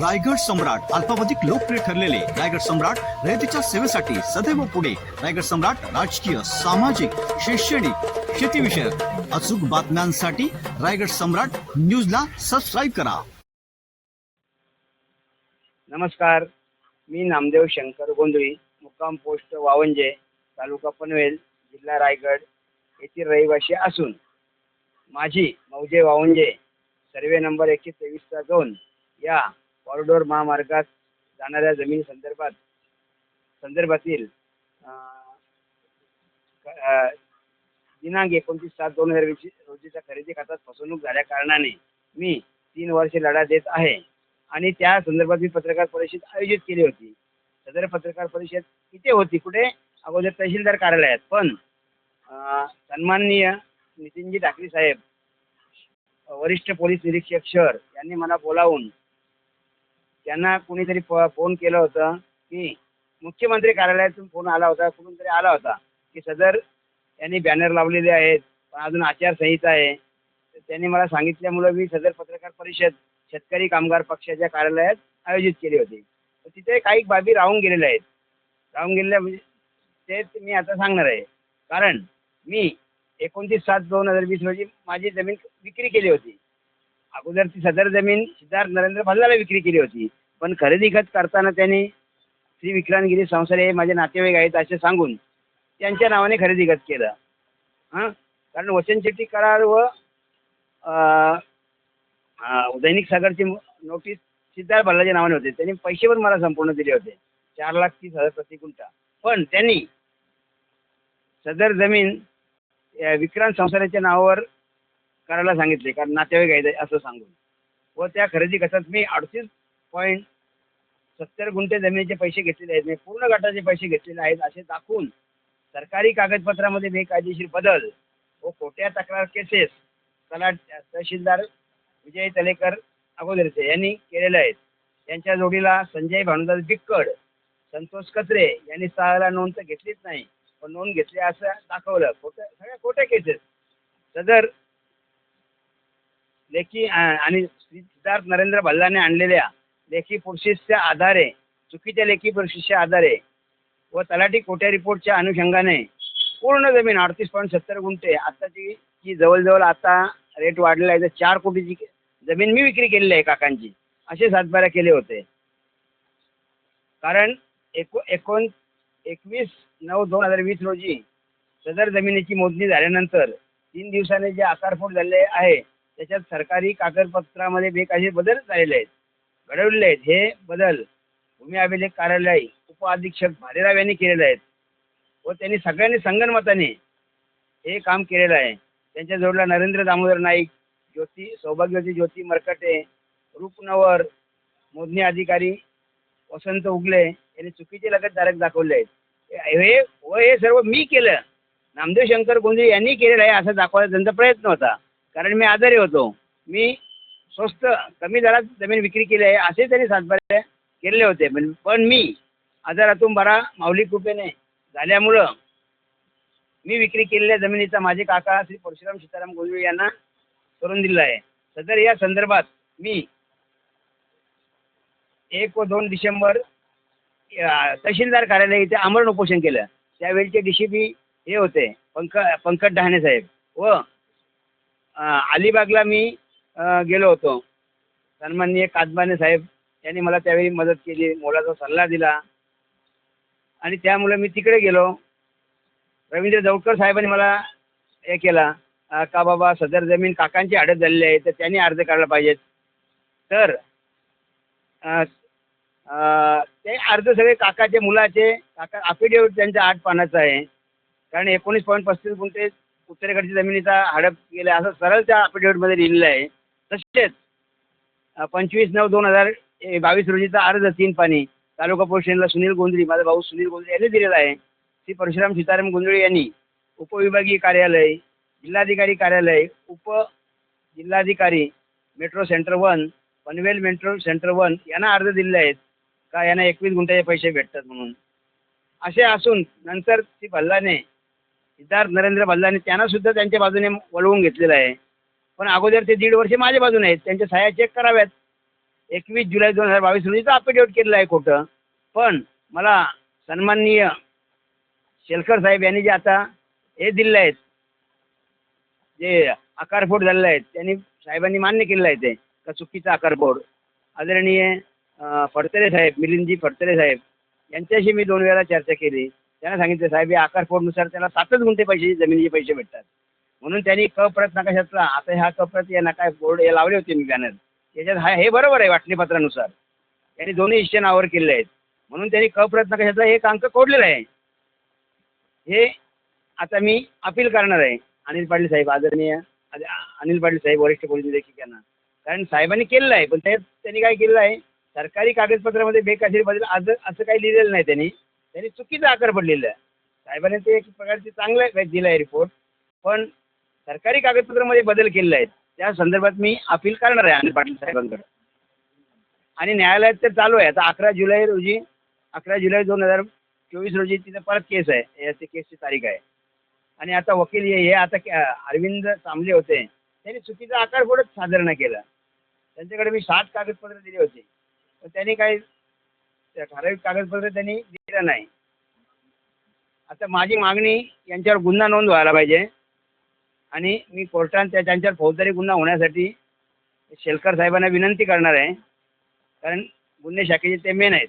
रायगड सम्राट अल्पावधिक लोकप्रिय ठरलेले रायगड सम्राट रयतेच्या सेवेसाठी सदैव पुढे. रायगड सम्राट राजकीय सामाजिक शैक्षणिक शेतीविषयक अचूक बातम्यांसाठी रायगड सम्राट न्यूजला सबस्क्राईब करा. नमस्कार. मी नामदेव शंकर गोंधळी मुक्काम पोस्ट वावंजे तालुका पनवेल जिल्हा रायगड येथील रहिवासी असून माझी मौजे वावंजे सर्वे नंबर एकशे तेवीसचा दोन या कॉरिडोर महामार्गात जाणाऱ्या जमीन संदर्भात संदर्भातील दिनांक एकोणतीस सात दोन हजार वीस रोजीच्या खरेदी खात्यात फसवणूक झाल्या कारणाने मी तीन वर्षे लढा देत आहे आणि त्या संदर्भात मी पत्रकार परिषद आयोजित केली होती. सदर पत्रकार परिषद इथे होती कुठे? अगोदर तहसीलदार कार्यालयात. पण सन्माननीय नितीनजी ठाकरे साहेब वरिष्ठ पोलीस निरीक्षक शहर यांनी मला बोलावून त्यांना कुणीतरी फ फोन केलं होतं की मुख्यमंत्री कार्यालयातून फोन आला होता कुठून तरी आला होता की सदर यांनी बॅनर लावलेले आहेत पण अजून आचारसंहिता आहे. तर त्यांनी मला सांगितल्यामुळं मी सदर पत्रकार परिषद शेतकरी कामगार पक्षाच्या कार्यालयात आयोजित केली होती. तर तिथे काही बाबी राहून गेलेल्या आहेत. राहून गेलेल्या म्हणजे तेच मी आता सांगणार आहे. कारण मी एकोणतीस सात दोन हजार वीस रोजी माझी जमीन विक्री केली होती. अगोदर ती सदर जमीन सिद्धार्थ नरेंद्र भल्लाला विक्री केली होती. पण खरेदी खत करताना त्यांनी श्री विक्रांतगिरी संसार हे माझे नातेवाईक आहेत असे सांगून त्यांच्या नावाने खरेदी खत केलं. हां? कारण वचन चिठ्ठी करार व दैनिक सागरची नोटीस सिद्धार्थ भल्लाच्या नावाने होते. त्यांनी पैसे पण मला संपूर्ण दिले होते. चार लाख तीस हजार प्रति गुंठा पण त्यांनी सदर जमीन विक्रांत संसाराच्या नावावर करायला सांगितले कारण नातेवाईक आहे असं सांगून. व त्या खरेदी गटात मी अडतीस पॉईंट सत्तर गुंठे जमिनीचे पैसे घेतलेले आहेत. मी पूर्ण गटाचे पैसे घेतलेले आहेत असे दाखवून सरकारी कागदपत्रामध्ये बेकायदेशीर बदल व खोट्या तक्रार केसेस तलाट तहसीलदार विजय तलेकर अगोदरचे यांनी केलेले आहेत. त्यांच्या जोडीला संजय भानुदास बिक्कड संतोष कचरे यांनी सहाला नोंद तर घेतलीच नाही पण नोंद घेतली असं दाखवलं. खोटं सगळ्या खोट्या केसेस सदर लेखी आणि श्री सिद्धार्थ नरेंद्र भल्लाने आणलेल्या लेखी प्रोसेसच्या आधारे चुकीच्या लेखी प्रोसेसच्या आधारे व तलाठी कोट्या रिपोर्टच्या अनुषंगाने पूर्ण जमीन अडतीस पॉईंट सत्तर गुंठे आत्ताची जी जवळजवळ आता रेट वाढलेला आहे तर चार कोटीची जमीन मी विक्री केलेली आहे काकांची. असे सातबारा केले होते. कारण एको एकोण एकवीस नऊ दोन हजार वीस रोजी सदर जमिनीची मोजणी झाल्यानंतर तीन दिवसाने जे आकारफोड झाले आहे त्याच्यात सरकारी कागदपत्रामध्ये बेकायदेशीर बदल झालेले आहेत. घडवलेले आहेत. हे बदल भूमी अभिलेख कार्यालय उपअधीक्षक भालेराव यांनी केलेले आहेत. व त्यांनी सगळ्यांनी संगनमताने हे काम केलेलं आहे. त्यांच्या जोडला नरेंद्र दामोदर नाईक ज्योती सौभाग्यवती ज्योती मरकटे रूपनवर मोजणी अधिकारी वसंत उगले यांनी चुकीचे लगतधारक दाखवले आहेत. हे व हे सर्व मी केलं. नामदेव शंकर गोंधळी यांनी केलेलं आहे असं दाखवायचा त्यांचा प्रयत्न होता. कारण मी आजारी होतो. मी स्वस्त कमी दरात जमीन विक्री केली आहे असे त्यांनी सातबारे केलेले होते. पण पण मी आजारातून बरा माऊली कृपेने झाल्यामुळं मी विक्री केलेल्या जमिनीचा माझे काका श्री परशुराम सीताराम गोंधळी यांना करून दिला आहे. सदर या संदर्भात मी एक व दोन डिसेंबर तहसीलदार कार्यालय इथे आमरण उपोषण केलं. त्यावेळचे डी सी पी हे होते पंक पंकज डहाणे साहेब व अलिबागला मी गेलो होतो. सन्माननीय कादबाने साहेब यांनी मला त्यावेळी मदत केली मोलाचा सल्ला दिला. आणि त्यामुळे मी तिकडे गेलो. रवींद्र जवळकर साहेबांनी मला हे केला का बाबा सदर जमीन काकांची अडत झालेली आहे तर त्यांनी अर्ज काढला पाहिजेत. तर ते अर्ज सगळे काकाचे मुलाचे काका अफिडेविट त्यांच्या आठ पानाचा आहे. कारण एकोणीस पॉईंट पस्तीस गुंठे उत्तरेकडची जमिनीचा हडप गेला असं सरळ त्या अफिडेविटमध्ये लिहिलेलं आहे. तसेच पंचवीस नऊ दोन हजार ए, बावीस रोजीचा अर्ज तीन पाणी तालुका पोलीस सुनील गोंधळी माझा भाऊ सुनील गोंधळी यांनी दिलेला आहे. श्री परशुराम सीताराम गोंधळी यांनी उपविभागीय कार्यालय जिल्हाधिकारी कार्यालय उप जिल्हाधिकारी metro centre one Panvel metro centre one यांना अर्ज दिलेले आहेत का? यांना एकवीस गुंठ्याचे पैसे भेटतात म्हणून. असे असून नंतर ती भल्लाने सिद्धार्थ नरेंद्र भल्लाने त्यांना सुद्धा त्यांच्या बाजूने वळवून घेतलेलं आहे. पण अगोदर ते दीड वर्ष माझ्या बाजूने आहेत. त्यांच्या सह्या चेक कराव्यात. एकवीस जुलै दोन हजार बावीस रोजीचं अफिडेविट केलेलं आहे खोटं. पण मला सन्माननीय शेलकर साहेब यांनी जे आता हे दिलेलं आहेत जे आकारफोड झालेलं आहेत त्यांनी साहेबांनी मान्य केलेलं आहे ते का चुकीचा आकारफोड आदरणीय फडतरे साहेब मिलिंदजी फडतरे साहेब यांच्याशी मी दोन वेळा चर्चा केली. त्यांना सांगितलं साहेब या आकारफोडनुसार त्याला सातच गुंठे पैसे जमिनीचे पैसे भेटतात. म्हणून त्यांनी क प्रत नकाशातला आता ह्या क प्रत या नका बोर्ड हे लावले होते मी बॅनर त्याच्यात हा हे बरोबर आहे वाटणीपत्रानुसार. त्यांनी दोन्ही हिस्से नावावर केलेले आहेत. म्हणून त्यांनी क प्रत नकाशातला एक अंक कोडलेला आहे. हे आता मी अपील करणार आहे अनिल पाटील साहेब आदरणीय अनिल पाटील साहेब वरिष्ठ पोलीस निरीक्षक यांना कारण साहेबांनी केलेलं आहे पण त्यात त्यांनी काय केलेलं आहे सरकारी कागदपत्रामध्ये बेकायदेशीर बदल आज असं काही लिहिलेलं नाही त्यांनी. त्यांनी चुकीचं आकार पडलेलं आहे. साहेबांनी ते एक प्रकारचे चांगलं दिलं आहे रिपोर्ट पण सरकारी कागदपत्रामध्ये बदल केलेले आहेत. त्या संदर्भात मी अपील करणार आहे अनिल पाटील साहेबांकडे. आणि न्यायालयात तर चालू आहे. आता अकरा जुलै रोजी अकरा जुलै दोन हजार चोवीस रोजी तिथं परत केस आहे. याची केसची तारीख आहे. आणि आता वकील हे हे आता अरविंद चांबले होते. त्यांनी चुकीचा आकार पुढे सादर नाही केला. त्यांच्याकडे मी सात कागदपत्र दिली होती. पण त्यांनी काही ठराविक कागदपत्र त्यांनी दिलं नाही. आता माझी मागणी यांच्यावर गुन्हा नोंद व्हायला पाहिजे. आणि मी कोर्टात त्या त्यांच्यावर फौजदारी गुन्हा होण्यासाठी शेलकर साहेबांना विनंती करणार आहे. कारण गुन्हे शाखेचे ते मेन आहेत.